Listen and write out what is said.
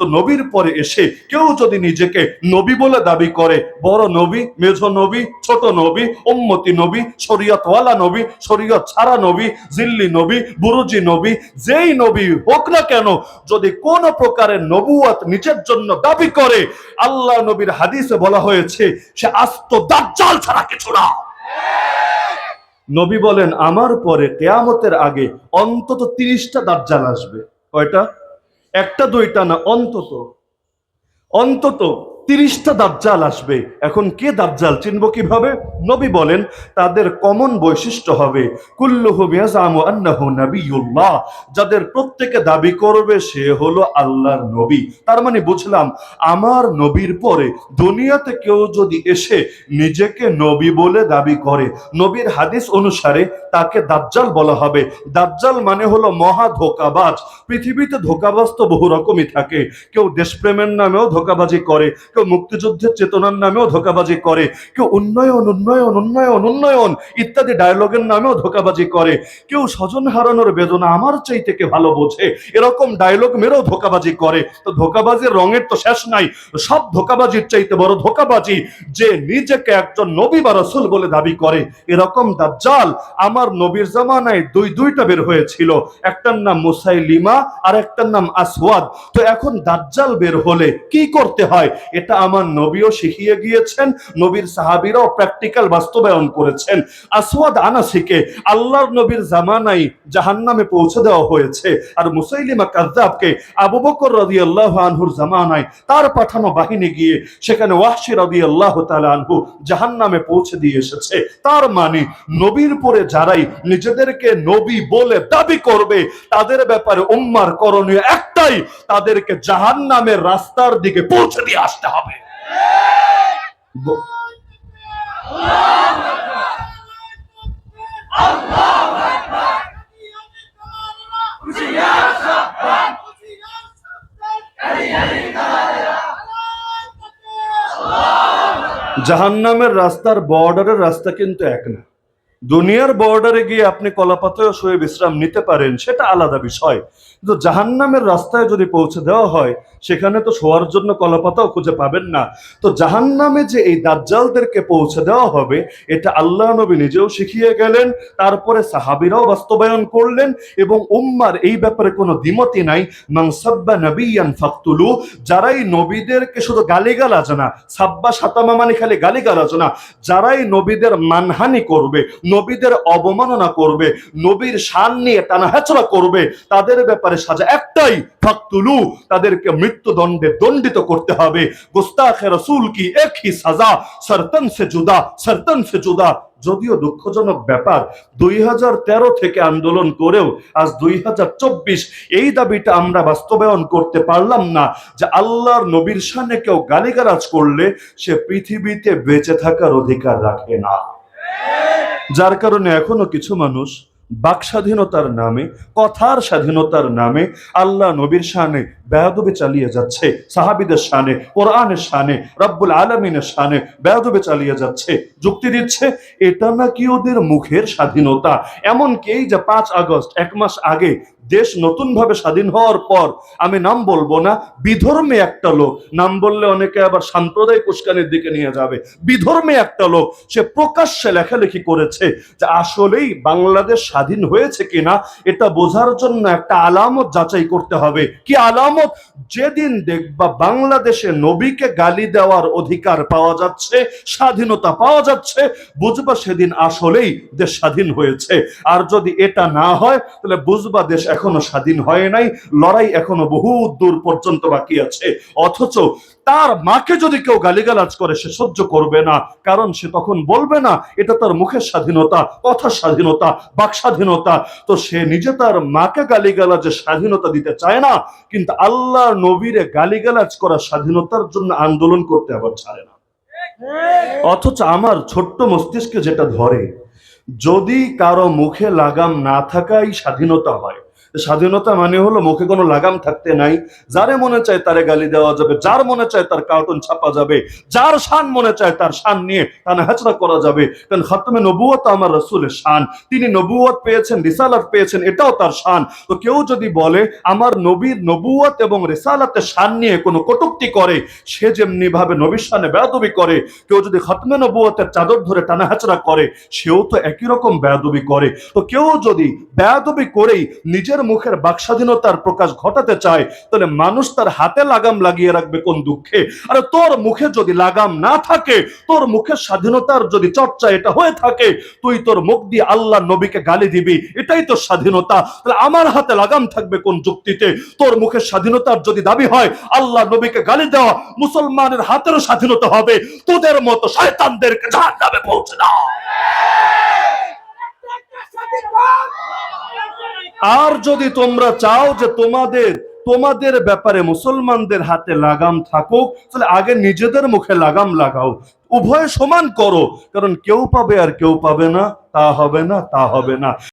তো নবীর পরে এসে কেউ যদি নিজেকে নবী বলে দাবি করে, বড় নবী, মেঝ নবী, ছোট নবী, উম্মতি নবী, শরীয়তওয়ালা নবী, শরীয়ত ছাড়া নবী, জিল্লি নবী, বুরুজি নবী, যেই নবী হোক না কেন, যদি কোন প্রকারের নবুয়াত নিজের জন্য দাবি করে, আল্লাহ নবীর হাদিসে বলা হয়েছে, সে আস্ত দাজ্জাল ছাড়া কিছু না। নবী বলেন, আমার পরে কেয়ামতের আগে অন্তত তিরিশটা দাজ্জাল আসবে। কয়টা? একটা দুইটা না অন্তত। অন্তত তিরিশটা দাজ্জাল আসবে। এখন কে দাজ্জাল চিনব কীভাবে? নবী বলেন, তাদের কমন বৈশিষ্ট্য হবে, কুল্লুহু ইয়াজামু যাদের প্রত্যেকে দাবি করবে, সে হলো আল্লাহর নবী। তার মানে বুঝলাম, আমার নবীর পরে দুনিয়াতে কেউ যদি এসে নিজেকে নবী বলে দাবি করে, নবীর হাদিস অনুসারে তাকে দাজ্জাল বলা হবে। দাজ্জাল মানে হলো মহা ধোকাবাজ। পৃথিবীতে ধোকাবাজ তো বহু রকমই থাকে। কেউ দেশপ্রেমের নামেও ধোকাবাজি করে, কেউ মুক্তিযুদ্ধের চেতনার নামেও ধোকাবাজি করে, কেউ উন্নয়ন উন্নয়ন উন্নয়ন উন্নয়ন ইত্যাদি ডায়লগের নামেও ধোকাবাজি করে, কেউ স্বজন হারানোর বেদনা আমার চাই থেকে ভালো বোঝে, এরকম ডায়লগ মেরেও ধোকাবাজি করে। তো ধোকাবাজির রঙের তো শেষ নাই, সব ধোকাবাজির চাইতে বড় ধোকাবাজি যে নিজেকে একজন নবী বা রসুল বলে দাবি করে। এরকম দাজ্জাল আমার নবীর জামানায় দুই দুইটা বের হয়েছিল, একটার নাম মুসাইলিমা আর একটার নাম আসওয়াদ। তো এখন দাজ্জাল বের হলে কি করতে হয়? এটা আমার নবীও শিখিয়ে গিয়েছেন, নবীর সাহাবীরাও প্র্যাকটিক্যাল বাস্তবায়ন করেছেন। আসওয়াদ আনাসিকে আল্লাহর নবীর জামানায় জাহান্নামে পৌঁছে দেওয়া হয়েছে আর মুসাইলিমা কাজ্জাবকে আবু বকর রাদিয়াল্লাহু আনহুর জামানায় তার পাঠানো বাহিনী গিয়ে সেখানে ওয়াহশি রাদিয়াল্লাহু তাআলা আনহু জাহান্নামে পৌঁছে দিয়ে এসেছে। তার মানে নবীর পরে যারাই নিজেদেরকে নবী বলে দাবি করবে, তাদের ব্যাপারে উম্মার করণীয় একটাই, তাদেরকে জাহান্নামের রাস্তার দিকে পৌঁছে দিয়ে আসতে হবে ব- জাহান্নামের রাস্তার বর্ডারের রাস্তা কিন্তু এক না দুনিয়ার বর্ডারে গিয়ে আপনি কলাপাতায় শুয়ে বিশ্রাম নিতে পারেন, সেটা আলাদা বিষয়। কিন্তু জাহান্নামের রাস্তায় যদি পৌঁছে দেওয়া হয়, সেখানে তো শোয়ার জন্য কলাপাতাও খুঁজে পাবেন না। তো জাহান্নামে যে এই দাজ্জালদেরকে পৌঁছে দেওয়া হবে, এটা আল্লাহ নবী নিজেও শিখিয়ে গেলেন, তারপরে সাহাবিরাও বাস্তবায়ন করলেন, এবং উম্মার এই ব্যাপারে কোনো দ্বিমতি নাই। মানসাব্বা নবিয়ান ফাকতুলু, যারাই নবীদেরকে শুধু গালিগালাজ না, সাব্বা সাতামা মানে খালি গালিগালাজ না, যারাই নবীদের মানহানি করবে নবীদের অবমাননা করবে, নবীর শান নিয়ে টানাহেচড়া করবে, তাদের ব্যাপারে সাজা একটাই, ফাকতুলু, তাদেরকে মৃত্যুদণ্ডে দণ্ডিত করতে হবে। গুস্তাখে রসুল কি একই সাজা? সরতন সে জুদা, সরতন সে জুদা। যদিও দুঃখজনক ব্যাপার, দুই হাজার তেরো থেকে আন্দোলন করেও আজ দুই হাজার চব্বিশ এই দাবিটা আমরা বাস্তবায়ন করতে পারলাম না যে আল্লাহর নবীর সামনে কেউ গালিগালাজ করলে সে পৃথিবীতে বেঁচে থাকার অধিকার রাখে না। যার কারণে এখনও কিছু মানুষ বাক স্বাধীনতার নামে, কথার স্বাধীনতার নামে আল্লাহ নবীর শানে বেয়াদবে চালিয়ে যাচ্ছে, সাহাবিদের শানে, কোরআনের শানে, রব্বুল আলমিনের শানে বেয়াদবে চালিয়ে যাচ্ছে, যুক্তি দিচ্ছে, এটা নাকি ওদের মুখের স্বাধীনতা? এমনকি এই যে পাঁচ আগস্ট, এক মাস আগে দেশ নতুন ভাবে স্বাধীন হওয়ার পর আমি নাম বলব না, বিধর্মী একটা লোক। নাম বললে অনেকে আবার সাম্প্রদায়িক উস্কানির দিকে নিয়ে যাবে। বিধর্মী একটা লোক, সে প্রকাশ্যে লেখালেখি করেছে যে আসলেই বাংলাদেশ স্বাধীন হয়েছে কিনা, এটা বোঝার জন্য একটা আলামত যাচাই করতে হবে। কি আলামত? যেদিন দেখবা বাংলাদেশে নবীকে গালি দেওয়ার অধিকার পাওয়া যাচ্ছে, স্বাধীনতা পাওয়া যাচ্ছে, বুঝবা সেদিন আসলেই দেশ স্বাধীন হয়েছে। আর যদি এটা না হয়, তাহলে বুঝবা দেশ এখনও স্বাধীন হয় নাই, লড়াই এখনও বহু দূর পর্যন্ত বাকি আছে। অথচ তার মাকে যদি কেউ গালিগালাজ করে, সে সহ্য করবে না, কারণ সে তখন বলবে না, এটা তার মুখের স্বাধীনতা কথার স্বাধীনতা, বাক স্বাধীনতা। তো সে নিজে তার মাকে গালিগালাজের স্বাধীনতা দিতে চায় না, কিন্তু আল্লাহ নবীরে গালিগালাজ করা স্বাধীনতার জন্য আন্দোলন করতে আবার ছাড়ে না। অথচ আমার ছোট্ট মস্তিষ্কে যেটা ধরে, যদি কারও মুখে লাগাম না থাকাই স্বাধীনতা হয় স্বাধীনতা মানে হলো মুখে কোনো লাগাম থাকতে নাই। যারে মনে চায় তারে গালি দেওয়া যাবে, যার মনে চায় তার কার্টুন ছাপা যাবে, যার শান মনে চায় তার শান নিয়ে টানা হেঁচড়া করা যাবে। কারণ খাতমে নবুয়ত আমার রসুলের শান। তিনি নবুয়ত পেয়েছেন, রিসালাত পেয়েছেন, এটাও তার শান। তো কেউ যদি বলে আমার নবীর নবুয়ত এবং রিসালাতের শান নিয়ে কোনো কটুক্তি করে, সে যেমনি ভাবে নবীর শানে বেয়াদবি করে, কেউ যদি খাতমে নবুয়তের চাদর ধরে টানা হেঁচড়া করে, সেও তো একই রকম বেয়াদবি করে। তো কেউ যদি বেয়াদবি করেই নিজের মুখের বাকস্বাধীনতার প্রকাশ ঘটাতে চায়, তাহলে মানুষ তার হাতে লাগাম লাগিয়ে রাখবে কোন দুঃখে? আরে তোর মুখে যদি লাগাম না থাকে, তোর মুখের স্বাধীনতার যদি চর্চা এটা হয়ে থাকে, তুই তোর মুখ দিয়ে আল্লাহ নবীকে গালি দিবি, এটাই তো স্বাধীনতা। তাহলে আমার হাতে লাগাম থাকবে কোন যুক্তিতে? তোর মুখের স্বাধীনতার যদি দাবি হয়, আল্লাহ নবীকে গালি দেওয়া মুসলমানের হাতেরও স্বাধীনতা হবে, তোদের মতো শয়তানদেরকে জাহান্নামে পৌঁছে দাও। আর যদি তোমরা চাও যে তোমাদের তোমাদের ব্যাপারে মুসলমানদের হাতে লাগাম থাকুক, তাহলে আগে নিজেদের মুখে লাগাম লাগাও। উভয় সমান করো, কারণ কেউ পাবে আর কেউ পাবে না, তা হবে না, তা হবে না।